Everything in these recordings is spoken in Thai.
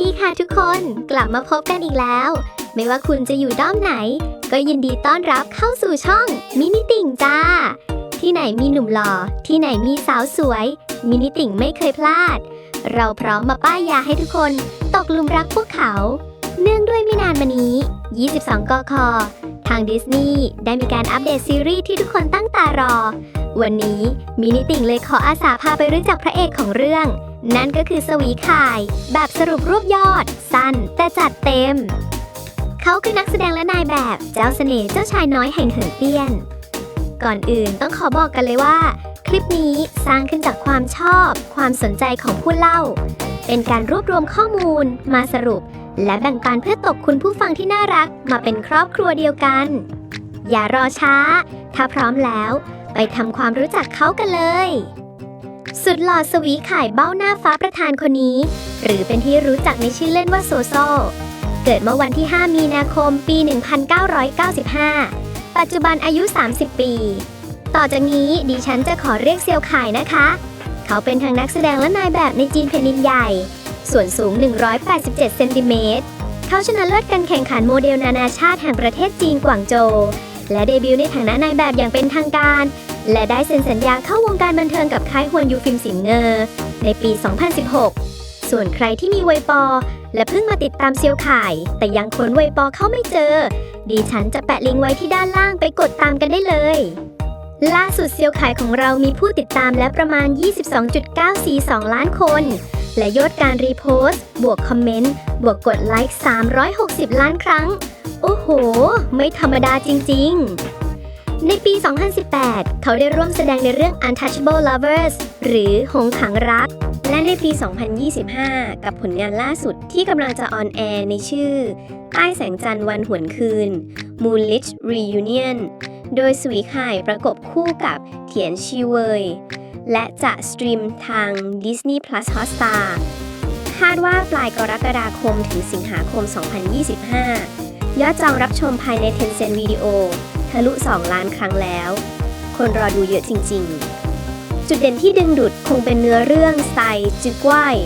ดีค่ะทุกคนกลับมาพบกันอีกแล้ว ไม่ว่าคุณจะอยู่ด้อมไหน ก็ยินดีต้อนรับเข้าสู่ช่องมินิติ่งจ้า ที่ไหนมีหนุ่มหล่อ ที่ไหนมีสาวสวยมินิติ่งไม่เคยพลาด เราพร้อมมาป้ายยาให้ทุกคน ตกหลุมรักพวกเขา เนื่องด้วยไม่นานมานี้ 22 กค ทางดิสนีย์ได้มีการอัปเดตซีรีส์ที่ทุกคนตั้งตารอ วันนี้มินิติ่งเลยขออาสาพาไปรู้จักพระเอกของเรื่อง นั่นก็คือสวีข่าย แบบสรุปรูปยอด สั้นแต่จัดเต็ม เขาคือนักแสดงและนายแบบเจ้าเสน่ห์เจ้าชายน้อยแห่งเหินเตี้ยน ก่อนอื่นต้องขอบอกกันเลยว่า คลิปนี้สร้างขึ้นจากความชอบ ความสนใจของผู้เล่า เป็นการรวบรวมข้อมูล มาสรุป และแบ่งปันเพื่อตกคุณผู้ฟังที่น่ารัก มาเป็นครอบครัวเดียวกัน อย่ารอช้า ถ้าพร้อมแล้ว ไปทำความรู้จักเขากันเลย สุดหล่อสวีข่ายเบ้าหน้าฟ้าประธานคนนี้ หรือเป็นที่รู้จักในชื่อเล่นว่าโซโซ เกิดเมื่อวันที่ 5 มีนาคม ปี 1995 ปัจจุบันอายุ 30 ปี ต่อจากนี้ดิฉันจะขอเรียกเซียวข่ายนะคะ เขาเป็นทั้งนักแสดงและนายแบบในจีนแผ่นดินใหญ่ ส่วนสูง 187 เซนติเมตร เขาชนะเลิศการแข่งขันโมเดลนานาชาติแห่งประเทศจีนกวางโจวและเดบิวต์ในฐานะนายแบบอย่างเป็นทางการ และได้เซ็นสัญญาเข้าวงการบันเทิงกับค่ายฮวนยูฟิล์มสิงเงอร์ในปี 2016 ส่วนใครที่มีไวปอ และเพิ่งมาติดตามเซียวข่าย แต่ยังค้นไวปอเข้าไม่เจอดิฉันจะแปะลิงก์ไว้ที่ด้านล่างไปกดตามกันได้เลย ล่าสุดเซียวข่ายของเรามีผู้ติดตามแล้วประมาณ 22.942 ล้านคน และยอดการรีโพสต์ บวกคอมเมนต์ บวกกดไลค์ 360 ล้านครั้ง โอ้โห ไม่ธรรมดาจริง ๆ ในปี 2018 เขาได้ร่วมแสดงในเรื่อง Untouchable Lovers หรือหงขังรัก และในปี 2025 กับผลงานล่าสุดที่กำลังจะออนแอร์ในชื่อ ใต้แสงจันทร์วันหวนคืน Moonlit Reunion โดยสวีข่ายประกบคู่กับเถียนชีเวย และจะสตรีมทาง Disney Plus Hotstar คาดว่าปลายกรกฎาคมถึงสิงหาคม 2025 ยอดจองรับชมภายใน Tencent Video ทะลุ 2 ล้านครั้งแล้ว คนรอดูเยอะจริง ๆ จุดเด่นที่ดึงดูดคงเป็นเนื้อเรื่องสไตล์จึกว้าย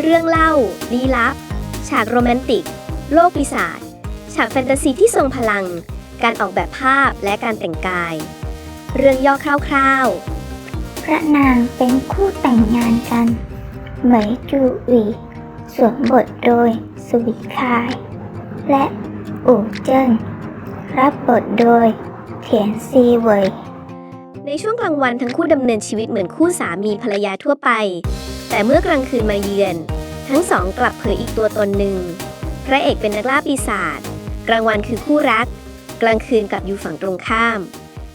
เรื่องเล่าลี้ลับ ฉากโรแมนติก โลกปีศาจฉากแฟนตาซีที่ทรงพลัง การออกแบบภาพและการแต่งกาย เรื่องย่อคร่าวๆ พระนางเป็นคู่แต่งงานกัน เหมยจูหวีสวมบทโดยสุวิคาย และอู่เจิ้น รับบทโดยเถียนซีเวยในช่วงกลางวันทั้งคู่ดำเนินชีวิตเหมือนคู่สามีภรรยาทั่วไป แต่เมื่อกลางคืนมาเยือน ทั้งสองกลับเผยอีกตัวตนหนึ่ง พระเอกเป็นนักล่าปีศาจกลางวันคือคู่รัก กลางคืนกลับอยู่ฝั่งตรงข้าม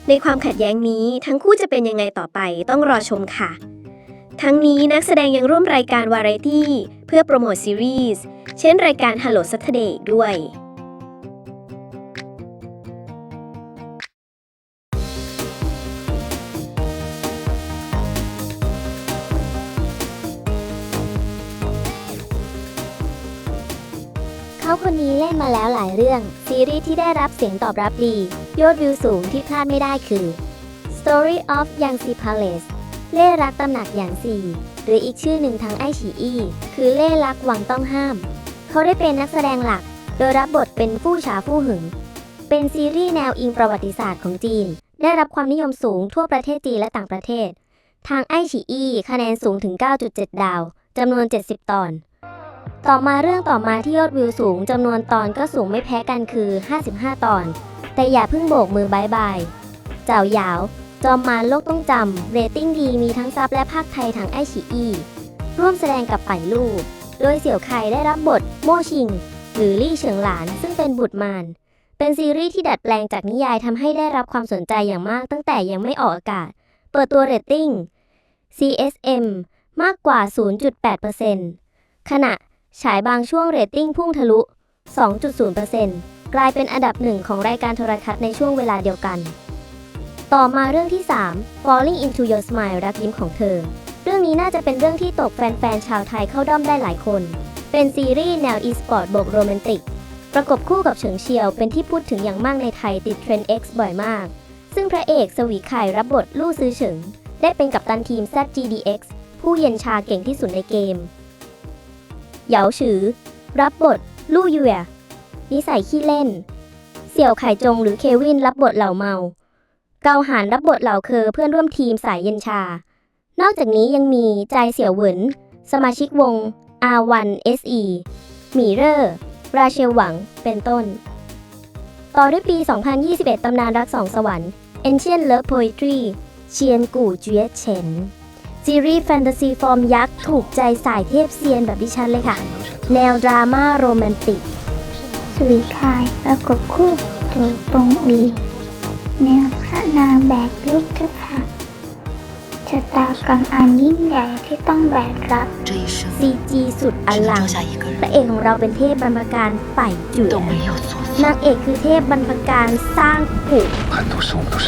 ในความขัดแย้งนี้ทั้งคู่จะเป็นยังไงต่อไปต้องรอชมค่ะ ทั้งนี้นักแสดงยังร่วมรายการวาไรตี้เพื่อโปรโมทซีรีส์เช่นรายการ Hello Saturday ด้วย มาแล้วหลายเรื่อง ซีรีส์ที่ได้รับเสียงตอบรับดี ยอดวิวสูงที่พลาดไม่ได้คือ Story of Yangtze Palace เล่รักตำหนักหยางซีหรืออีกชื่อหนึ่งทางไอฉีอีคือเล่รักวังต้องห้าม เขาได้เป็นนักแสดงหลัก โดยรับบทเป็นฟู่ฉาฟู่หึง เป็นซีรีส์แนวอิงประวัติศาสตร์ของจีน ได้รับความนิยมสูงทั่วประเทศจีนและต่างประเทศ ทางไอฉีอีคะแนนสูงถึง 9.7 ดาวจำนวน 70 ตอน ต่อมาเรื่องต่อมาที่ยอดวิวสูงจำนวนตอนก็สูงไม่แพ้กันคือ 55 ตอน แต่อย่าเพิ่งโบกมือบายบาย เจ้าหยาว จอมมารโลกต้องจำ เรตติ้งดีมีทั้งซับและภาคไทยทางไอชีอีร่วมแสดงกับป่ายลู่โดยเสี่ยวไคได้รับบท โมชิง หรือลี่เฉิงหลานซึ่งเป็นบุตรมาร เป็นซีรีส์ที่ดัดแปลงจากนิยายทำให้ได้รับความสนใจอย่างมากตั้งแต่ยังไม่ออกอากาศ เปิดตัวเรตติ้ง CSM มากกว่า 0.8%ขณะ ฉายบางช่วงเรตติ้งพุ่งทะลุ 2.0%กลายเป็นอันดับหนึ่งของรายการโทรทัศน์ในช่วงเวลาเดียวกัน ต่อมาเรื่องที่ 3 Falling into Your Smile รักยิ้มของเธอ เรื่องนี้น่าจะเป็นเรื่องที่ตกแฟนๆชาวไทยเข้าด้อมได้หลายคน เป็นซีรีส์แนว e-sport บวกโรแมนติก ประกบคู่กับเฉิงเชียว เป็นที่พูดถึงอย่างมากในไทยติดเทรนด์ X บ่อยมาก ซึ่งพระเอกสวีไข่รับบทลู่ซื้อเฉิง ได้เป็นกัปตันทีม ZGDX ผู้เย็นชาเก่งที่สุดในเกม เหยาฉือ รับบท ลู่เหยื่อนิสัยขี้เล่น เสี่ยวไข่จงหรือเควินรับบทเหล่าเมา เกาหานรับบทเหล่าเคอเพื่อนร่วมทีมสายเย็นชา นอกจากนี้ยังมีใจเสี่ยวเหวิน สมาชิกวง R1SE หมีเร่อราเชลหวัง เป็นต้น ต่อด้วยปี 2021 ตำนานรักสองสวรรค์ Ancient Love Poetry เชียนกู่เจียเฉิน ซีรีส์แฟนตาซีฟอร์มยักษ์ถูกใจสายเทพเซียนแบบดิฉันเลยค่ะ แนวดราม่าโรแมนติกสวีทายประกบคู่ตัวตรงดีแนวพระนางแบกลุคเจ้าค่ะชะตากรรมอันยิ่งใหญ่ที่ต้องแบกรับซีจีสุดอลังพระเอกของเราเป็นเทพบรรพการไป่จุด นางเอกคือเทพบรรพการสร้างผูก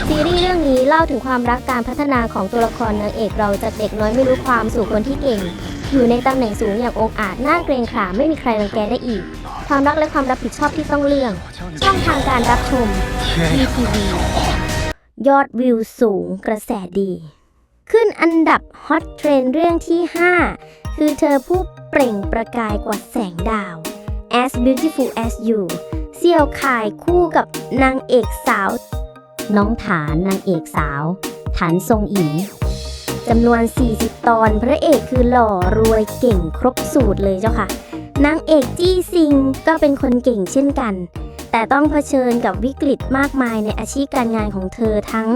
ซีรีส์เรื่องนี้เล่าถึงความรักการพัฒนาของตัวละครนางเอกเราจากเด็กน้อยไม่รู้ความสู่คนที่เก่ง อยู่ในตำแหน่งสูงอย่างองอาจน่าเกรงขามไม่มีใครรังแกได้อีก ความรักและความรับผิดชอบที่ต้องเลือกช่องทางการรับชมพีทีวียอดวิวสูงกระแสดี ขึ้นอันดับฮอตเทรนเรื่องที่ 5 คือเธอผู้เปล่งประกายกว่าแสงดาว as beautiful as you เสี่ยวขายคู่กับนางเอกสาว น้องฐานนางเอกสาว ฐานทรงอีจำนวน 40 ตอน พระเอกคือหล่อรวยเก่งครบสูตรเลยเจ้าค่ะนางเอกจี้ซิงก็เป็นคนเก่งเช่นกัน แต่ต้องเผชิญกับวิกฤตมากมายในอาชีพการงานของเธอทั้ง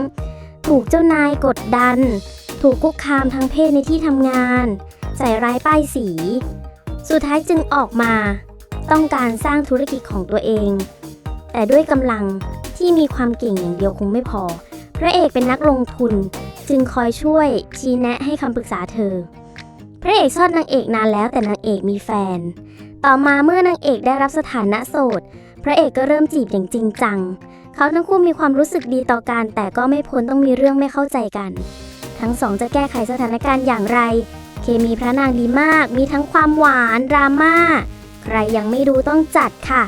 ถูกเจ้านายกดดัน ถูกคุกคามทางเพศในที่ทำงาน ใส่ร้ายป้ายสี สุดท้ายจึงออกมา ต้องการสร้างธุรกิจของตัวเอง แต่ด้วยกำลังที่มีความเก่งอย่างเดียวคงไม่พอ พระเอกเป็นนักลงทุนจึงคอยช่วยชี้แนะให้คำปรึกษาเธอ พระเอกชอบนางเอกนานแล้วแต่นางเอกมีแฟน ต่อมาเมื่อนางเอกได้รับสถานะโสด พระเอกก็เริ่มจีบอย่างจริงจัง เขาทั้งคู่มีความรู้สึกดีต่อกัน แต่ก็ไม่พ้นต้องมีเรื่องไม่เข้าใจกัน ทั้งสองจะแก้ไขสถานการณ์อย่างไร เคมีพระนางดีมาก มีทั้งความหวานดราม่า ใครยังไม่ดูต้องจัดค่ะ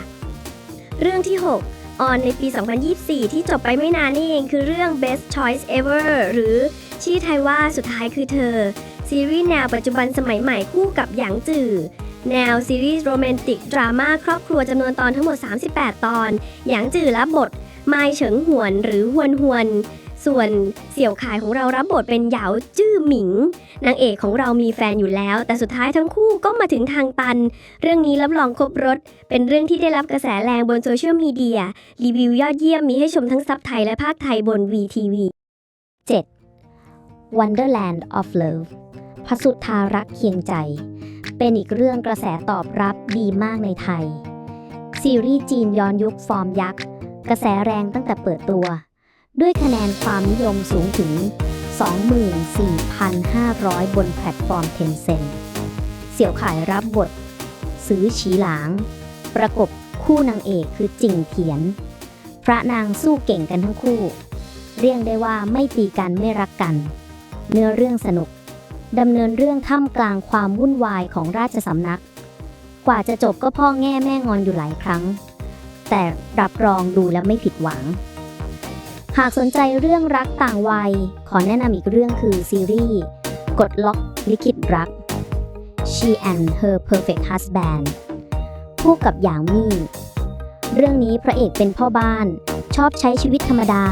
เรื่องที่ 6 ออนในปี 2024 ที่จบไปไม่นานนี่เองคือเรื่อง Best Choice Ever หรือชื่อไทยว่าสุดท้ายคือเธอ ซีรีส์แนวปัจจุบันสมัยใหม่คู่กับหยางจื่อแนวซีรีส์โรแมนติก ดราม่าครอบครัวจำนวนตอนทั้งหมด 38 ตอน หยางจื่อรับบทไมเฉิงหวนหรือฮวนฮวน ส่วนเสี่ยวขายของเรารับบทเป็นเหยาจื้อหมิง นางเอกของเรามีแฟนอยู่แล้ว แต่สุดท้ายทั้งคู่ก็มาถึงทางตัน เรื่องนี้รับรองครบรถ เป็นเรื่องที่ได้รับกระแสแรงบนโซเชียลมีเดีย รีวิวยอดเยี่ยมมีให้ชมทั้งซับไทยและภาคไทยบน VTV 7. Wonderland of Love พระสุธารักเคียงใจ เป็นอีกเรื่องกระแสตอบรับดีมากในไทย ซีรีส์จีนย้อนยุคฟอร์มยักษ์ กระแสแรงตั้งแต่เปิดตัว ด้วยคะแนนความนิยมสูงถึง 24,500 บนแพลตฟอร์ม Tencent เสี่ยวขายรับบท ซื้อฉีหลาง ประกบคู่นางเอกคือจิงเทียน พระนางสู้เก่งกันทั้งคู่ เรียกได้ว่าไม่ตีกันไม่รักกัน เนื้อเรื่องสนุกดำเนินเรื่องท่ามกลางความวุ่นวายของราชสำนัก กว่าจะจบก็พ่อแง่แม่งอนอยู่หลายครั้ง แต่รับรองดูแล้วไม่ผิดหวัง หากสนใจเรื่องรักต่างวัย ขอแนะนำอีกเรื่องคือซีรีส์กดล็อกลิขิตรัก She and Her Perfect Husband คู่กับหยางมี่ เรื่องนี้พระเอกเป็นพ่อบ้าน ชอบใช้ชีวิตธรรมดา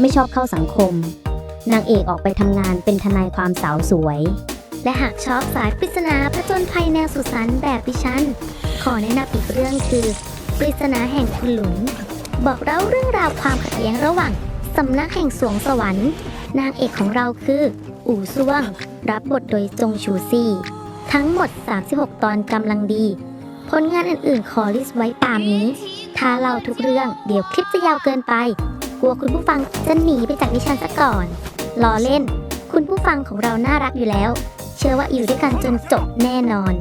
ไม่ชอบเข้าสังคม นางเอกออกไปทำงานเป็นทนายความสาวสวย และหากชอบสายปริศนาผจญภัยแนวสุดสันแบบดิฉัน ขอแนะนำอีกเรื่องคือ ปริศนาแห่งคุณหลุน บอกเล่าเรื่องราวความขัดแย้งระหว่าง สำนักแห่งสวงสวรรค์ นางเอกของเราคือ อู่ซ่วง รับบทโดยจงชูซี่ ทั้งหมด 36 ตอนกำลังดี ผลงานอื่นๆ ขอลิสต์ไว้ตามนี้ ถ้าเล่าทุกเรื่องเดี๋ยวคลิปจะยาวเกินไป กลัวคุณผู้ฟังจะหนีไปจากดิฉันซะก่อนรอเล่น คุณผู้ฟังของเราน่ารักอยู่แล้ว เชื่อว่าอยู่ด้วยกันจนจบแน่นอน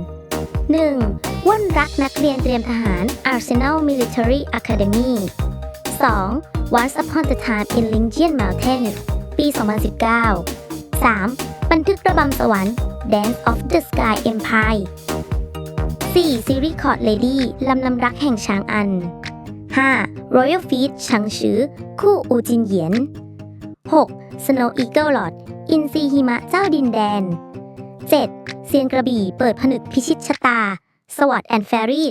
1. ว่นรักนักเรียนเตรียมทหาร Arsenal Military Academy 2. Once Upon a Time in Lingian Mountain ปี 2019 3. บันทึกระบำสวรรค์ Dance of the Sky Empire 4. ซีรีส์คอร์ดเลดี้ลำลำรักแห่งช้างอัน 5. Royal Feet ชังชือ คู่อูจินเหยียน 6. Snow Eagle Lord อินซีหิมะเจ้าดินแดน 7. เซียนกระบี่เปิดผนึกพิชิตชะตา สวัสดแอนแฟรี่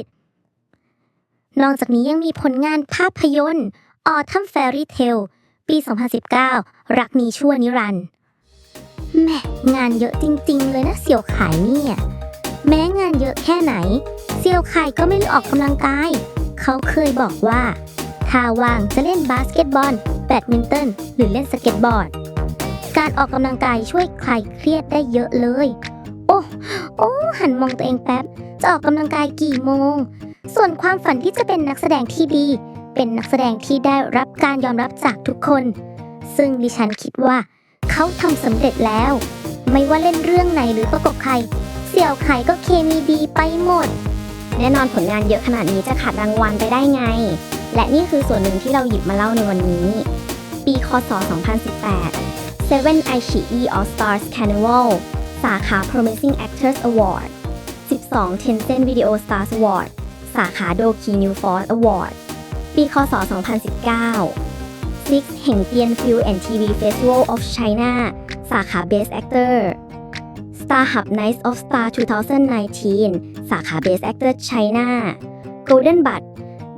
นอกจากนี้ยังมีผลงานภาพยนตร์ Autumn Fairy Tale ปี 2019 รักนี้ชั่วนิรันดร์แหม่งานเยอะจริง ๆ เลยนะเสี่ยวขายเนี่ย แม้งานเยอะแค่ไหนเซียวไข่ก็ไม่เลืออกกำลังกาย เขาเคยบอกว่า ถ้าว่างจะเล่นบาสเกตบอล แบดมินตัน หรือเล่นสเก็ตบอร์ด การออกกำลังกายช่วยคลายเครียดได้เยอะเลย โอ้ โอ้ หันมองตัวเองแป๊บ จะออกกำลังกายกี่โมง ส่วนความฝันที่จะเป็นนักแสดงที่ดี เป็นนักแสดงที่ได้รับการยอมรับจากทุกคน ซึ่งดิฉันคิดว่าเขาทำสำเร็จแล้ว ไม่ว่าเล่นเรื่องไหนหรือประกบใคร เสี่ยวไข่ก็เคมีดีไปหมด แน่นอนผลงานเยอะขนาดนี้จะขาดรางวัลไปได้ไง และนี่คือส่วนหนึ่งที่เราหยิบมาเล่าในวันนี้ ปีคศ 2018 7 i c e All Stars Carnival สาขา Promising Actors Award 12 Tencent Video Stars Award สาขา Doki New Force Award ปีคศ 2019 6แห่งเตียน Film and TV Festival of China สาขา Best Actor Star Hub Nights of Star 2019 สาขา Best Actor China Golden Bud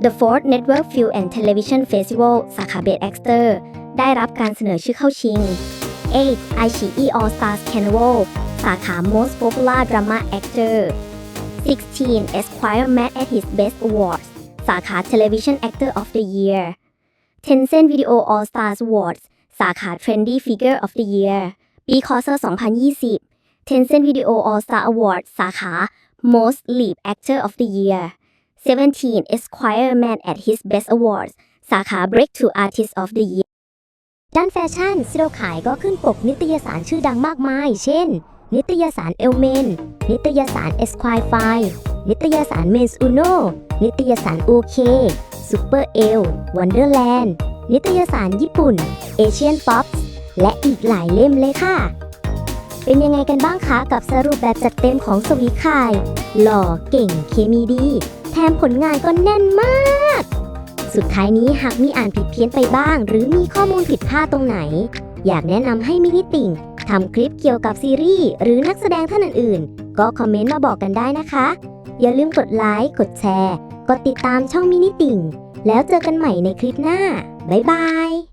The Fourth Network Film and Television Festival สาขา Best Actor ได้รับการเสนอชื่อเข้าชิง 8 iQIYI All Stars Carnival สาขา Most Popular Drama Actor 16 Esquire Met at his Best Awards สาขา Television Actor of the Year Tencent Video All Stars Awards สาขา Trendy Figure of the Year ปีคศ2020 Tencent Video All Star Awards สาขา Most Lead Actor of the Year 17 Esquire Man at his Best Awards สาขา Breakthrough Artist of the Year ด้านแฟชั่นซิโรขายก็ขึ้นปกนิตยสารชื่อดังมากมาย เช่น นิตยสารเอลเมน นิตยสารเอสควายไฟ นิตยสารเมนส์อุโนนิตยสารโอเคซูเปอร์เอลวันเดอร์แลนด์ นิตยสารญี่ปุ่นเอเชียนป๊อปและอีกหลายเล่มเลยค่ะ เป็นยังไงกันบ้างคะกับสรุปแบบจัดเต็มของสวีคาย หล่อเก่งเคมีดี แถมผลงานก็แน่นมาก สุดท้ายนี้หากมีอ่านผิดเพี้ยนไปบ้าง หรือมีข้อมูลผิดพลาดตรงไหน อยากแนะนำให้มินิติ่ง ทำคลิปเกี่ยวกับซีรีส์หรือนักแสดงท่านอื่นๆ ก็คอมเมนต์มาบอกกันได้นะคะ อย่าลืมกดไลค์ กดแชร์ กดติดตามช่องมินิติ่ง แล้วเจอกันใหม่ในคลิปหน้า บ๊ายบาย